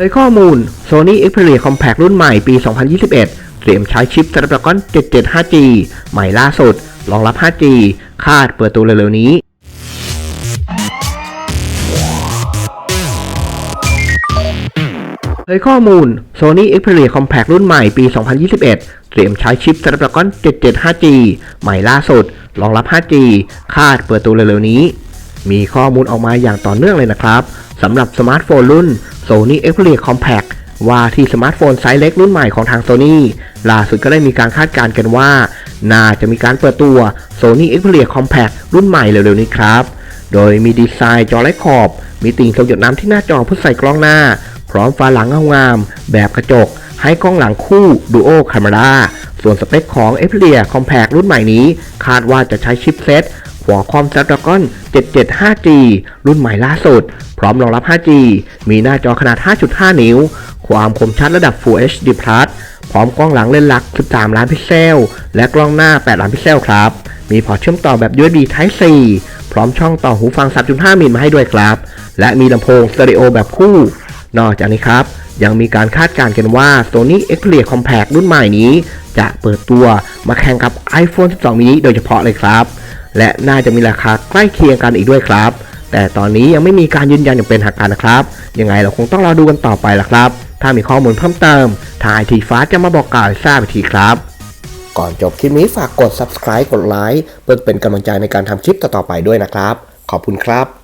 เผยข้อมูล Sony Xperia Compact รุ่นใหม่ปี 2021 เตรียมใช้ชิป Snapdragon 775G ใหม่ล่าสุด รองรับ 5G คาดเปิดตัวเร็วๆนี้เผยข้อมูล Sony Xperia Compact รุ่นใหม่ปี 2021 เตรียมใช้ชิป Snapdragon 775G ใหม่ล่าสุด รองรับ 5G คาดเปิดตัวเร็วๆนี้ มีข้อมูลออกมาอย่างต่อเนื่องเลยนะครับสำหรับสมาร์ทโฟนรุ่น Sony Xperia Compact ว่าที่สมาร์ทโฟนไซส์เล็กรุ่นใหม่ของทาง Sony ล่าสุดก็ได้มีการคาดการณ์กันว่า น่าจะมีการเปิดตัว Sony Xperia Compact รุ่นใหม่เร็วๆนี้ครับ โดยมีดีไซน์จอไร้ขอบ มีติ่งทรงหยดน้ำที่หน้าจอเพื่อใส่กล้องหน้า พร้อมฝาหลังเงางามแบบกระจก ให้กล้องหลังคู่ Duo Camera ส่วนสเปคของ Xperia Compact รุ่นใหม่นี้ คาดว่าจะใช้ชิปเซต Qualcomm Snapdragon 775G รุ่นใหม่ล่าสุด พร้อมรองรับ 5G มีหน้าจอขนาด 5.5 นิ้ว ความคมชัดระดับ Full HD Plus พร้อมกล้องหลังเลนส์หลัก 13 ล้านพิกเซล และกล้องหน้า 8 ล้านพิกเซลครับ มีพอร์ตเชื่อมต่อแบบ USB Type C พร้อมช่องต่อหูฟัง 3.5 มิลมาให้ด้วยครับ และมีลำโพงสเตอริโอแบบคู่ นอกจากนี้ครับ ยังมีการคาดการณ์กันว่า Sony Xperia Compact รุ่นใหม่นี้ จะเปิดตัวมาแข่งกับ iPhone 12 mini โดยเฉพาะเลยครับ และน่าจะมีราคาใกล้เคียงกันอีกด้วยครับ แต่ตอนนี้ยังไม่มีการยืนยันอย่างเป็นทางการนะครับ ยังไงเราคงต้องรอดูกันต่อไปละครับ ถ้ามีข้อมูลเพิ่มเติมทางไอทีฟ้าจะมาบอกกล่าวให้ทราบอีกทีครับ ก่อนจบคลิปนี้ฝากกด subscribe กดไลค์เพื่อเป็นกำลังใจในการทำคลิปต่อๆไปด้วยนะครับ ขอบคุณครับ